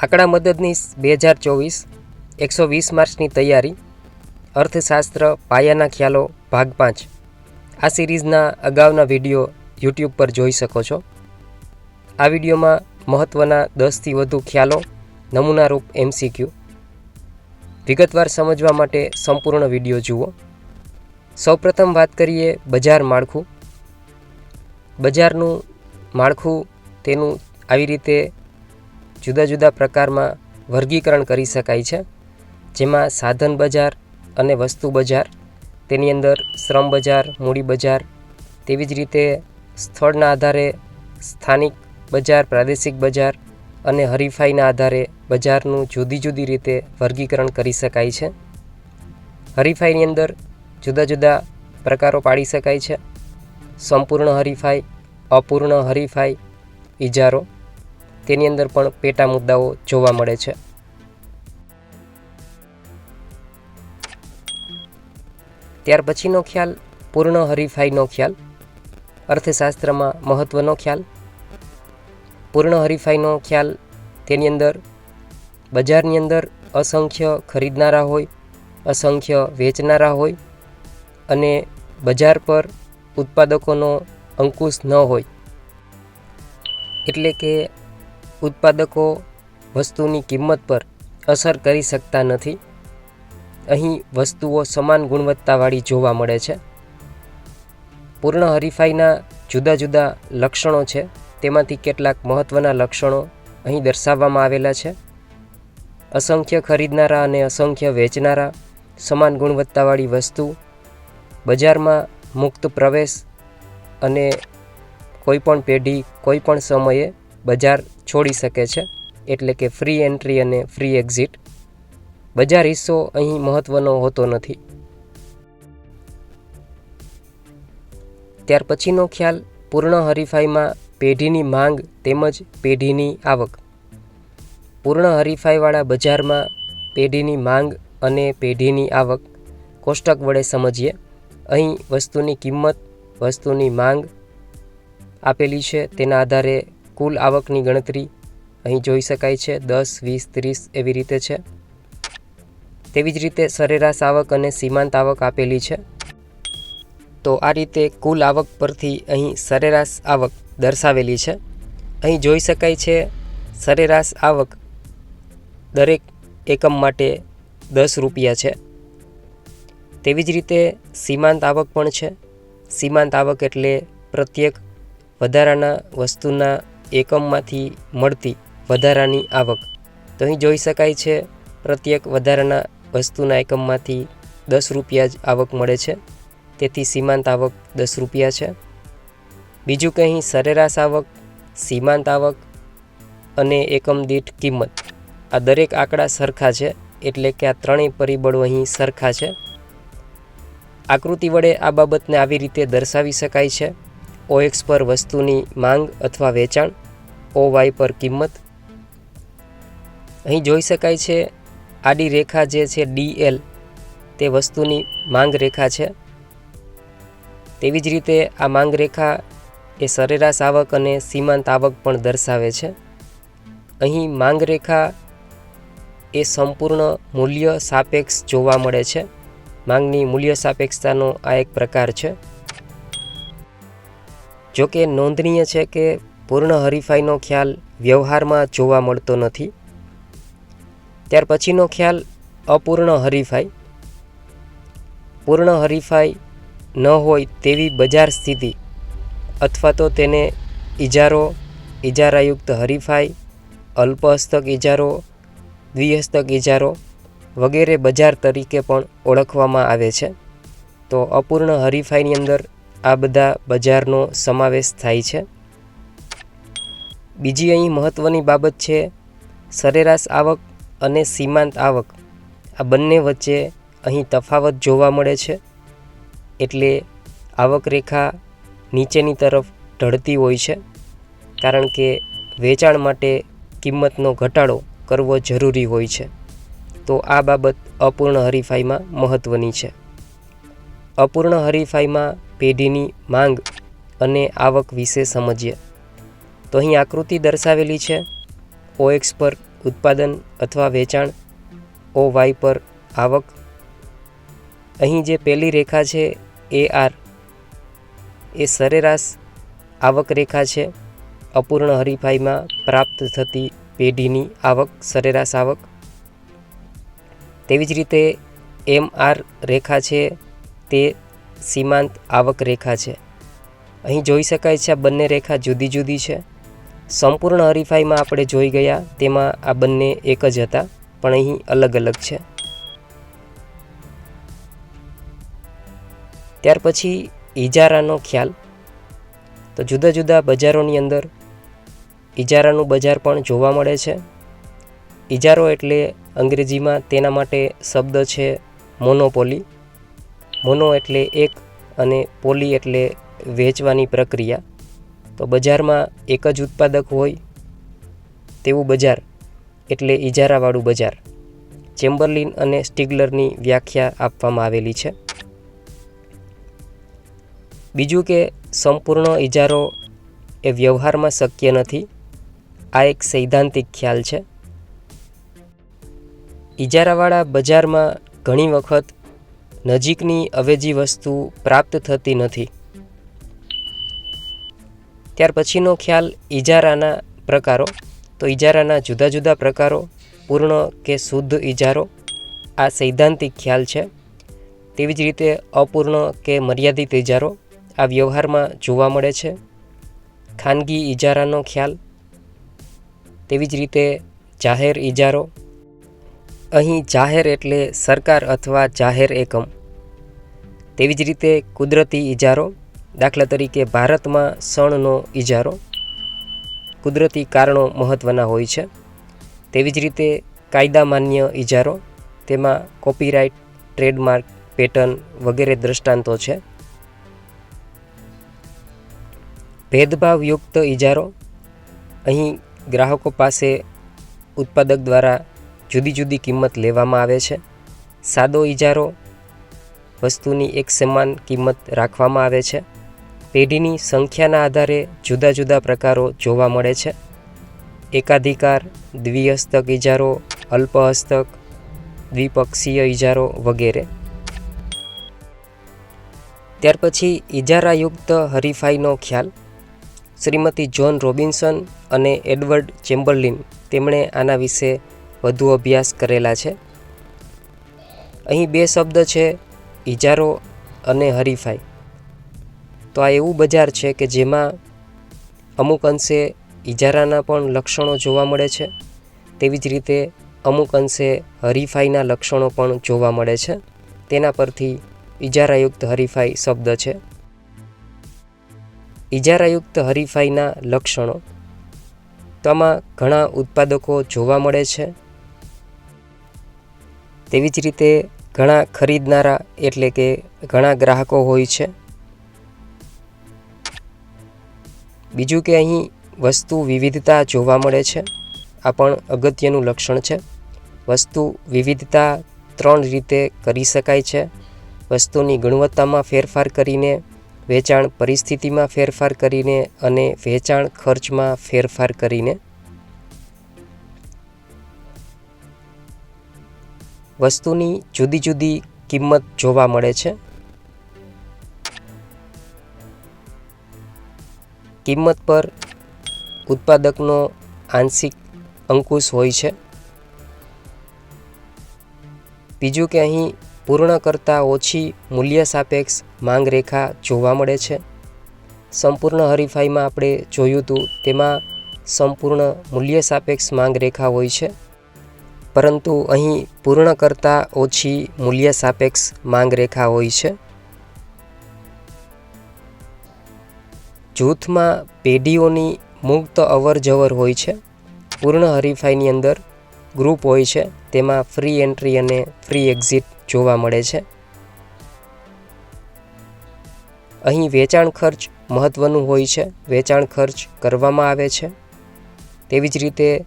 આંકડા મદદનીશ બે હજાર ચોવીસ, એકસો વીસ માર્ચની તૈયારી, અર્થશાસ્ત્ર, પાયાના ખ્યાલો, ભાગ પાંચ. આ સિરીઝના અગાઉના વીડિયો યુટ્યુબ પર જોઈ શકો છો. આ વિડીયોમાં મહત્ત્વના દસથી વધુ ખ્યાલો, નમૂનારૂપ એમસીક્યુ. વિગતવાર સમજવા માટે સંપૂર્ણ વીડિયો જુઓ. સૌપ્રથમ વાત કરીએ બજાર માળખું. બજારનું માળખું તેનું આવી રીતે જુદા જુદા પ્રકારમાં વર્ગીકરણ કરી શકાય છે. જેમાં સાધન બજાર અને વસ્તુ બજાર, તેની અંદર શ્રમ બજાર, મૂડી બજાર, તેવી જ રીતે સ્થળના આધારે સ્થાનિક બજાર, પ્રાદેશિક બજાર અને હરીફાઈના આધારે બજારનું જુદી જુદી રીતે વર્ગીકરણ કરી શકાય છે. હરીફાઈની અંદર જુદા જુદા પ્રકારો પાડી શકાય છે. સંપૂર્ણ હરીફાઈ, અપૂર્ણ હરીફાઈ ઇજારો તેની અંદર પણ પેટા મુદ્દાઓ જોવા મળે છે. ત્યાર પછીનો ખ્યાલ, પૂર્ણ હરીફાઈનો ખ્યાલ, અર્થશાસ્ત્રમાં મહત્ત્વનો ખ્યાલ. પૂર્ણ હરીફાઈનો ખ્યાલ તેની અંદર, બજારની અંદર અસંખ્ય ખરીદનારા હોય, અસંખ્ય વેચનારા હોય અને બજાર પર ઉત્પાદકોનો અંકુશ ન હોય. એટલે કે ઉત્પાદકો વસ્તુની કિંમત પર અસર કરી શકતા નથી. અહીં વસ્તુઓ સમાન ગુણવત્તાવાળી જોવા મળે છે. પૂર્ણ હરીફાઈના જુદા જુદા લક્ષણો છે. તેમાંથી કેટલાક મહત્ત્વના લક્ષણો અહીં દર્શાવવામાં આવેલા છે. અસંખ્ય ખરીદનારા અને અસંખ્ય વેચનારા સમાન ગુણવત્તાવાળી વસ્તુ, બજારમાં મુક્ત પ્રવેશ અને કોઈપણ પેઢી, કોઈપણ સમયે બજાર છોડી શકે છે, એટલે કે ફ્રી એન્ટ્રી અને ફ્રી એક્ઝિટ બજાર હિસ્સો અહીં મહત્ત્વનો હોતો નથી. ત્યાર પછીનો ખ્યાલ, પૂર્ણ હરીફાઈમાં પેઢીની માંગ તેમજ પેઢીની આવક. પૂર્ણ હરીફાઈવાળા બજારમાં પેઢીની માંગ અને પેઢીની આવક કોષ્ટક વડે સમજીએ. અહીં વસ્તુની કિંમત, વસ્તુની માંગ આપેલી છે, તેના આધારે કુલ આવકની ગણતરી અહીં જોઈ શકાય છે. દસ, વીસ, ત્રીસ એવી રીતે છે. તેવી જ રીતે સરેરાશ આવક અને સીમાંત આવક આપેલી છે. તો આ રીતે કુલ આવક પરથી અહીં સરેરાશ આવક દર્શાવેલી છે. અહીં જોઈ શકાય છે સરેરાશ આવક દરેક એકમ માટે દસ રૂપિયા છે. તેવી જ રીતે સીમાંત આવક પણ છે. સીમાંત આવક એટલે પ્રત્યેક વધારાના વસ્તુના એકમમાંથી મળતી વધારાની આવક. તો અહીં જોઈ શકાય છે, પ્રત્યેક વધારાના વસ્તુના એકમમાંથી દસ રૂપિયા જ આવક મળે છે. તેથી સીમાંત આવક દસ રૂપિયા છે. બીજું કે અહીં સરેરાશ આવક, સીમાંત આવક અને એકમ દીઠ કિંમત. આ દરેક આંકડા સરખા છે, એટલે કે આ ત્રણેય પરિબળો અહીં સરખા છે. આકૃતિ વડે આ બાબતને આવી રીતે દર્શાવી શકાય છે. ઓએક્સ પર વસ્તુની માંગ અથવા વેચાણ ઓ વાય પર કિંમત. અહીં જોઈ શકાય છે, આડી રેખા જે છે ડીએલ તે વસ્તુની માંગ રેખા છે. તેવી જ રીતે આ માંગ રેખા એ સરેરાશ આવક અને સીમાંત આવક પણ દર્શાવે છે. અહીં માંગ રેખા એ સંપૂર્ણ મૂલ્ય સાપેક્ષ જોવા મળે છે. માંગની મૂલ્ય સાપેક્ષતાનો આ એક પ્રકાર છે. જો કે નોંધનીય છે કે પૂર્ણ હરીફાઈનો ખ્યાલ વ્યવહારમાં જોવા મળતો નથી. ત્યાર પછીનો ખ્યાલ અપૂર્ણ હરીફાઈ. પૂર્ણ હરીફાઈ ન હોય તેવી બજાર સ્થિતિ અથવા તો તેને ઇજારો, ઇજારાયુક્ત હરીફાઈ, અલ્પહસ્તક ઇજારો, દ્વિહસ્તક ઇજારો વગેરે બજાર તરીકે પણ ઓળખવામાં આવે છે. તો અપૂર્ણ હરીફાઈની અંદર આ બધા બજારનો સમાવેશ થાય છે. બીજી અહીં મહત્ત્વની બાબત છે, સરેરાશ આવક અને સીમાંત આવક. આ બંને વચ્ચે અહીં તફાવત જોવા મળે છે, એટલે આવક રેખા નીચેની તરફ ઢળતી હોય છે, કારણ કે વેચાણ માટે કિંમતનો ઘટાડો કરવો જરૂરી હોય છે. તો આ બાબત અપૂર્ણ હરીફાઈમાં મહત્ત્વની છે. અપૂર્ણ હરીફાઈમાં પેઢીની માંગ અને આવક વિશે સમજીએ. તો અહીં આકૃતિ દર્શાવેલી છે. ઓએક્સ પર ઉત્પાદન અથવા વેચાણ ઓ વાય પર આવક. અહીં જે પહેલી રેખા છે એ આર એ સરેરાશ આવક રેખા છે. અપૂર્ણ હરીફાઈમાં પ્રાપ્ત થતી પેઢીની આવક, સરેરાશ આવક. તેવી જ રીતે એમ આર રેખા છે, તે સીમાંત આવક રેખા છે. અહીં જોઈ શકાય છે આ બંને રેખા જુદી જુદી છે. સંપૂર્ણ હરીફાઈમાં આપણે જોઈ ગયા તેમાં આ બંને એક જ હતા, પણ અહીં અલગ અલગ છે. ત્યાર પછી ઇજારાનો ખ્યાલ. તો જુદા જુદા બજારોની અંદર ઇજારાનું બજાર પણ જોવા મળે છે. ઇજારો એટલે અંગ્રેજીમાં તેના માટે શબ્દ છે મોનોપોલી. મોનો એટલે એક અને પોલી એટલે વેચવાની પ્રક્રિયા. તો બજારમાં એક જ ઉત્પાદક હોય તેવું બજાર એટલે ઇજારાવાળું બજાર. ચેમ્બરલિન અને સ્ટિગલરની વ્યાખ્યા આપવામાં આવેલી છે. બીજું કે સંપૂર્ણ ઇજારો એ વ્યવહારમાં શક્ય નથી. આ એક સૈદ્ધાંતિક ખ્યાલ છે. ઇજારાવાળા બજારમાં ઘણી વખત નજીકની અવેજી વસ્તુ પ્રાપ્ત થતી નથી. ત્યાર પછીનો ખ્યાલ ઇજારાના પ્રકારો. તો ઇજારાના જુદા જુદા પ્રકારો, પૂર્ણ કે શુદ્ધ ઇજારો આ સૈદ્ધાંતિક ખ્યાલ છે. તેવી જ રીતે અપૂર્ણ કે મર્યાદિત ઇજારો આ વ્યવહારમાં જોવા મળે છે. ખાનગી ઇજારાનો ખ્યાલ. તેવી જ રીતે જાહેર ઇજારો અહીં જાહેર એટલે સરકાર અથવા જાહેર એકમ. તેવી જ રીતે કુદરતી ઇજારો દાખલા તરીકે ભારતમાં સણનો ઇજારો કુદરતી કારણો મહત્ત્વના હોય છે. તેવી જ રીતે કાયદા માન્ય ઇજારો તેમાં કોપીરાઇટ, ટ્રેડમાર્ક, પેટર્ન વગેરે દ્રષ્ટાંતો છે. ભેદભાવયુક્ત ઇજારો અહીં ગ્રાહકો પાસે ઉત્પાદક દ્વારા જુદી જુદી કિંમત લેવામાં આવે છે. સાદો ઇજારો વસ્તુની એક સમાન કિંમત રાખવામાં આવે છે. પેઢીની સંખ્યાના આધારે જુદા જુદા પ્રકારો જોવા મળે છે. એકાધિકાર, દ્વિહસ્તક ઇજારો, અલ્પહસ્તક, દ્વિપક્ષીય ઇજારો વગેરે. ત્યાર પછી ઇજારાયુક્ત હરીફાઈનો ખ્યાલ. શ્રીમતી જોન રોબિન્સન અને એડવર્ડ ચેમ્બરલિન તેમણે આના વિશે વધુ અભ્યાસ કરેલા છે. અહીં બે શબ્દ છે ઇજારો અને હરીફાઈ. તો આ એવું બજાર છે કે જેમાં અમુક અંશે ઇજારાના પણ લક્ષણો જોવા મળે છે, તેવી જ રીતે અમુક અંશે હરીફાઈના લક્ષણો પણ જોવા મળે છે. તેના પરથી ઇજારાયુક્ત હરીફાઈ શબ્દ છે. ઇજારાયુક્ત હરીફાઈના લક્ષણો. તો આમાં ઘણા ઉત્પાદકો જોવા મળે છે. તેવી જ રીતે ઘણા ખરીદનારા એટલે કે ઘણા ગ્રાહકો હોય છે. બીજું કે અહીં વસ્તુ વિવિધતા જોવા મળે છે. આ પણ અગત્યનું લક્ષણ છે. વસ્તુ વિવિધતા ત્રણ રીતે કરી શકાય છે. વસ્તુની ગુણવત્તામાં ફેરફાર કરીને, વેચાણ પરિસ્થિતિમાં ફેરફાર કરીને અને વેચાણ ખર્ચમાં ફેરફાર કરીને. વસ્તુની જુદી જુદી કિંમત જોવા મળે છે. કિંમત પર ઉત્પાદકનો આંશિક અંકુશ હોય છે. બીજું કે અહીં પૂર્ણ કરતાં ઓછી મૂલ્ય સાપેક્ષ માંગ રેખા જોવા મળે છે. સંપૂર્ણ હરીફાઈમાં આપણે જોયું હતું, તેમાં સંપૂર્ણ મૂલ્ય સાપેક્ષ માંગ રેખા હોય છે. પરંતુ અહીં પૂર્ણ કરતાં ઓછી મૂલ્ય સાપેક્ષ માંગ રેખા હોય છે. જૂથમાં પેઢીઓની મુક્ત અવર જવર હોય છે. પૂર્ણ હરીફાઈની અંદર ગ્રુપ હોય છે. તેમાં ફ્રી એન્ટ્રી અને ફ્રી એક્ઝિટ જોવા મળે છે. અહીં વેચાણ ખર્ચ મહત્ત્વનું હોય છે. વેચાણ ખર્ચ કરવામાં આવે છે. તેવી જ રીતે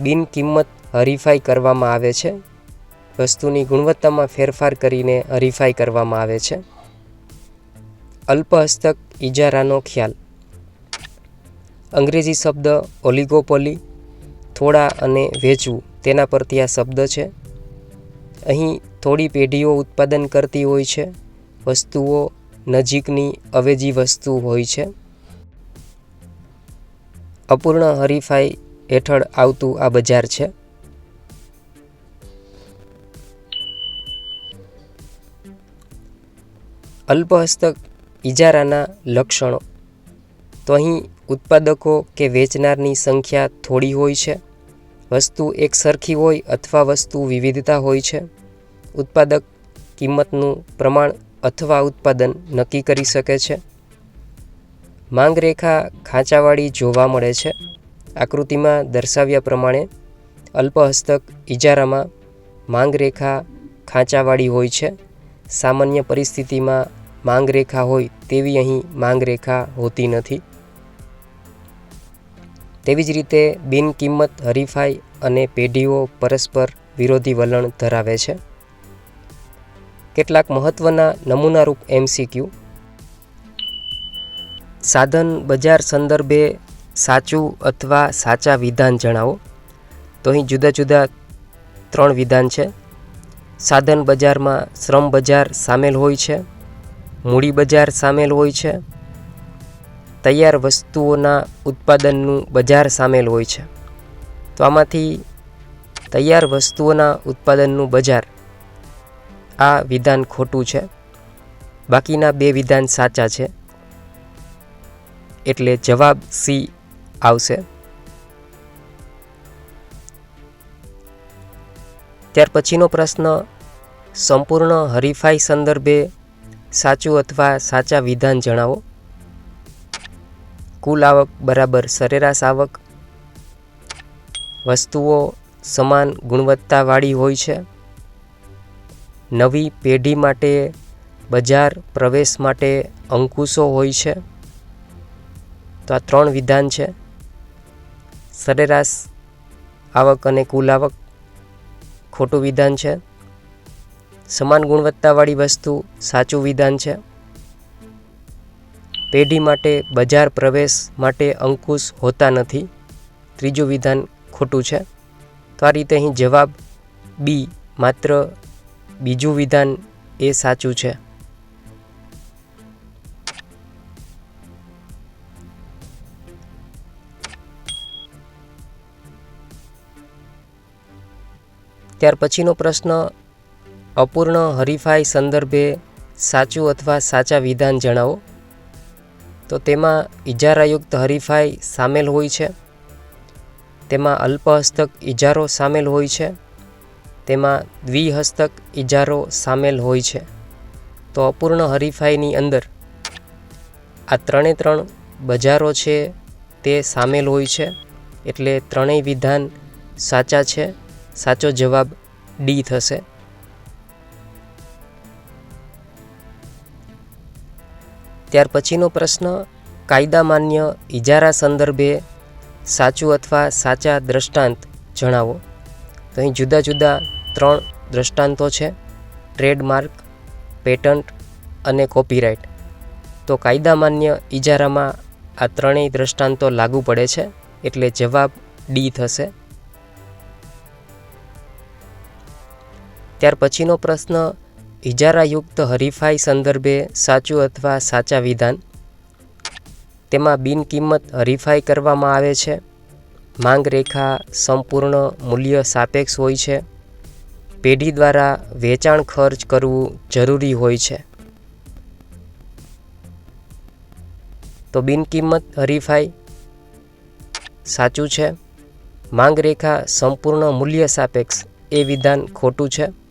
બિન કિંમત હરીફાઈ કરવામાં આવે છે. વસ્તુની ગુણવત્તામાં ફેરફાર કરીને હરીફાઈ કરવામાં આવે છે. અલ્પહસ્તક ઇજારાનો ખ્યાલ. અંગ્રેજી શબ્દ ઓલિગોપોલી, થોડા અને વેચવું, તેના પરથી આ શબ્દ છે. અહીં થોડી પેઢીઓ ઉત્પાદન કરતી હોય છે. વસ્તુઓ નજીકની અવેજી વસ્તુ હોય છે. અપૂર્ણ હરીફાઈ હેઠળ આવતું આ બજાર છે. અલ્પહસ્તક ઇજારાના લક્ષણો. તો અહીં ઉત્પાદકો કે વેચનારની સંખ્યા થોડી હોય છે. વસ્તુ એક સરખી હોય અથવા વસ્તુ વિવિધતા હોય છે. ઉત્પાદક કિંમતનું પ્રમાણ અથવા ઉત્પાદન નક્કી કરી શકે છે. માંગ રેખા ખાંચાવાળી જોવા મળે છે. આકૃતિમાં દર્શાવ્યા પ્રમાણે અલ્પહસ્તક ઇજારામાં માંગ રેખા ખાંચાવાળી હોય છે. સામાન્ય પરિસ્થિતિમાં માંગ રેખા હોય તેવી અહીં માંગરેખા હોતી નથી. તેવી જ રીતે બિનકિંમત હરીફાઈ અને પેઢીઓ પરસ્પર વિરોધી વલણ ધરાવે છે. કેટલાક મહત્ત્વના નમૂનારૂપ એમસીક્યુ. સાધન બજાર સંદર્ભે સાચું અથવા સાચા વિધાન જણાવો. તો અહીં જુદા જુદા ત્રણ વિધાન છે. સાધન બજારમાં શ્રમ બજાર સામેલ હોય છે. મૂડી બજાર સામેલ હોય છે. તૈયાર વસ્તુઓના ઉત્પાદનનું બજાર સામેલ હોય છે. તો આમાંથી તૈયાર વસ્તુઓના ઉત્પાદનનું બજાર આ વિધાન ખોટું છે. બાકીના બે વિધાન સાચા છે. એટલે જવાબ સી આવશે. ત્યાર પછીનો પ્રશ્ન સંપૂર્ણ હરીફાઈ સંદર્ભે સાચું અથવા સાચા વિધાન જણાવો. કુલ આવક બરાબર સરેરાશ આવક. વસ્તુઓ સમાન ગુણવત્તાવાળી હોય છે. નવી પેઢી માટે બજાર પ્રવેશ માટે અંકુશો હોય છે. તો આ ત્રણ વિધાન છે. સરેરાશ આવક અને કુલ આવક. ખોટું વિધાન છે. સમાન ગુણવત્તાવાળી વસ્તુ સાચું વિધાન છે. પેઢી માટે બજાર પ્રવેશ માટે અંકુશ હોતા નથી. ત્રીજું વિધાન ખોટું છે. તો આ રીતે અહીં જવાબ બી માત્ર બીજું વિધાન એ સાચું છે. ત્યાર પછીનો પ્રશ્ન અપૂર્ણ હરીફાઈ સંદર્ભે સાચું અથવા સાચા વિધાન જણાવો. તો તેમાં ઇજારાયુક્ત હરીફાઈ સામેલ હોય છે. તેમાં અલ્પહસ્તક ઇજારો સામેલ હોય છે. તેમાં દ્વિહસ્તક ઇજારો સામેલ હોય છે. તો અપૂર્ણ હરીફાઈની અંદર આ ત્રણે ત્રણ બજારો છે તે સામેલ હોય છે. એટલે ત્રણેય વિધાન સાચા છે. સાચો જવાબ ડી થશે. ત્યાર પછીનો પ્રશ્ન કાયદા માન્ય ઇજારા સંદર્ભે સાચું અથવા સાચા દ્રષ્ટાંત જણાવો. તો અહીં જુદા જુદા ત્રણ દ્રષ્ટાંતો છે, ટ્રેડમાર્ક, પેટન્ટ અને કોપીરાઇટ. તો કાયદા માન્ય ઇજારામાં આ ત્રણેય દ્રષ્ટાંતો લાગુ પડે છે, એટલે જવાબ ડી થશે. ત્યાર પછીનો પ્રશ્ન ઇજારાયુક્ત હરીફાઈ સંદર્ભે સાચું અથવા સાચા વિધાન? તેમાં બિનકિંમત હરીફાઈ કરવામાં આવે છે. માંગ રેખા સંપૂર્ણ મૂલ્ય સાપેક્ષ હોય છે. પેઢી દ્વારા વેચાણ ખર્ચ કરવું જરૂરી હોય છે. તો બિનકિંમત હરીફાઈ? સાચું છે. માંગ રેખા સંપૂર્ણ મૂલ્ય સાપેક્ષ એ વિધાન ખોટું છે.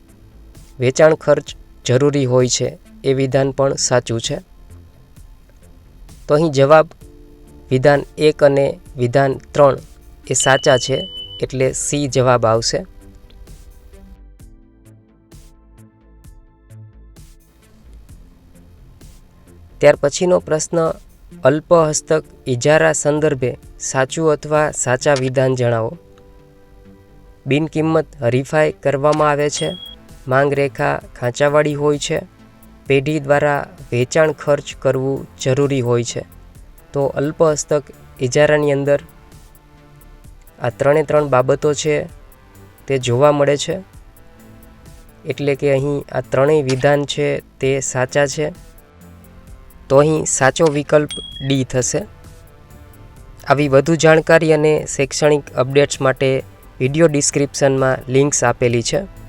વેચાણ ખર્ચ જરૂરી હોય છે એ વિધાન પણ સાચું છે. તો અહીં જવાબ, વિધાન એક અને વિધાન ત્રણ એ સાચા છે એટલે સી જવાબ આવશે. ત્યાર પછીનો પ્રશ્ન, અલ્પહસ્તક ઇજારા સંદર્ભે સાચું અથવા સાચા વિધાન જણાવો. બિનકિંમત હરીફાઈ કરવામાં આવે છે. માંગ રેખા ખાંચાવાળી હોય છે. પેઢી દ્વારા વેચાણ ખર્ચ કરવું જરૂરી હોય છે. તો અલ્પહસ્તક ઇજારાની અંદર આ ત્રણે ત્રણ બાબતો છે તે જોવા મળે છે. એટલે કે અહીં આ ત્રણેય વિધાન છે તે સાચા છે. તો અહીં સાચો વિકલ્પ ડી થશે. આવી વધુ જાણકારી અને શૈક્ષણિક અપડેટ્સ માટે વીડિયો ડિસ્ક્રિપ્શનમાં લિંક્સ આપેલી છે.